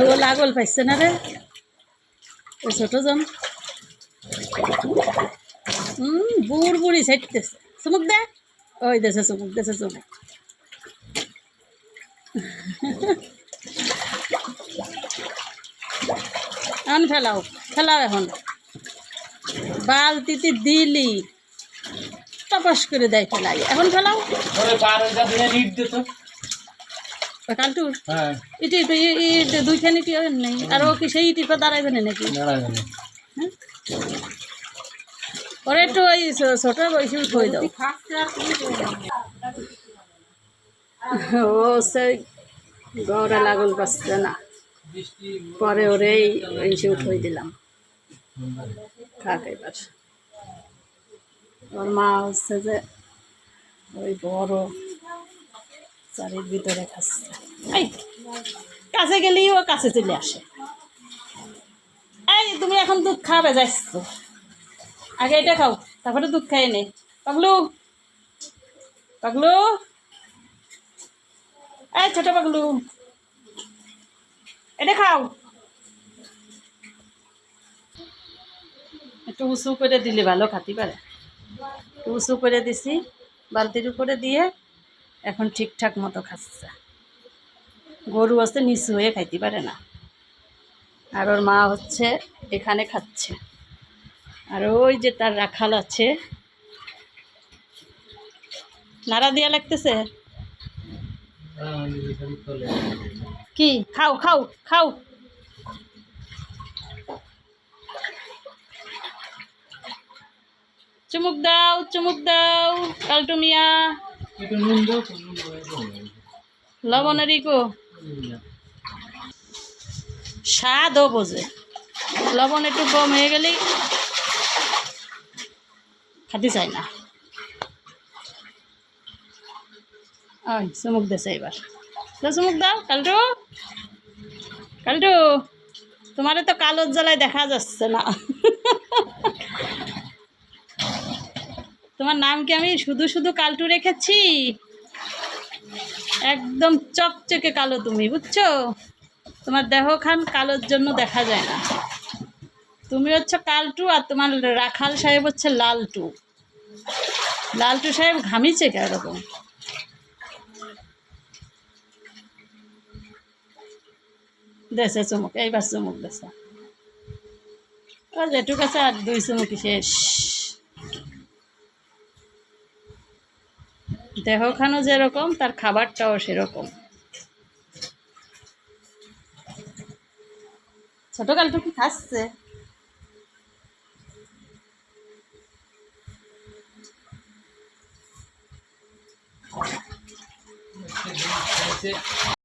ও লাগল পাইছে না রে? ও ছোট জন। হুম বুড় বুড়ি সাইটতেছে চুমুক দে। ওই দেশে চুমুক দেশে চুমুক। এখন ফেলাও ফেলাও এখন। বালতিতে দিলি। তপস করে দেয় ফেলাই। এখন ফেলাও। হ্যাঁ। ইটি ইটি ইটি দুইখানি ইটি আর নেই। আর ও কি সেই ইটির পর নাকি? ওরা একটু ওই ছোট বয়সে দাও ও সেই গড়ে পাচ্ছে না। পরে ওরে উঠে দিলাম। থাক এবার। ওর মা হচ্ছে যে ওই বড় চারির ভিতরে এই, কাছে গেলেই ও কাছে চলে আসে। এই, তুমি এখন দুধ খাবে যাচ্ছ আগে এটা খাও, তারপরে দুধ খাই নে। পাগলু পাগলু। এই, ছোট পাগলু। এটা খাও। একটু উঁচু করে দিলে ভালো, খাতে পারে। উঁচু করে দিছি, বালতির উপরে দিয়ে এখন ঠিকঠাক মতো খাচ্ছে। গরু আছে, নিচু হয়ে খাইতে পারে না। আর ওর মা হচ্ছে এখানে খাচ্ছে। আর ওই যে তার রাখাল আছে। নাড়া দিয়া লাগতেছে? কি? খাও খাও খাও। চুমুক দাও চুমুক দাও কালটু লবণেরই গো স্বাদও বোঝে। লবণ একটু কম হয়ে গেলেই খাতে চাই না। ওই চুমুক দেছে এবার। চুমুক দাও, কালটু। কালটু, তোমারে তো কালোর জ্বালায় দেখা যাচ্ছে না। তোমার নাম কি আমি শুধু শুধু কালটু রেখেছি? একদম চকচকে কালো তুমি, বুঝছ? তোমার দেহ খান কালোর জন্য দেখা যায় না। তুমি হচ্ছে কালটু আর তোমার রাখাল সাহেব হচ্ছে লালটু। লালটু সাহেব ঘামিছে কেরকম দেশে চুমুক, এইবার চুমুক দেশে ও যেটুক আছে আর দুই চুমুকি শেষ। দেহখানো যেরকম তার খাবারটাও সেরকম। ছোট কালটু কি খাচ্ছে।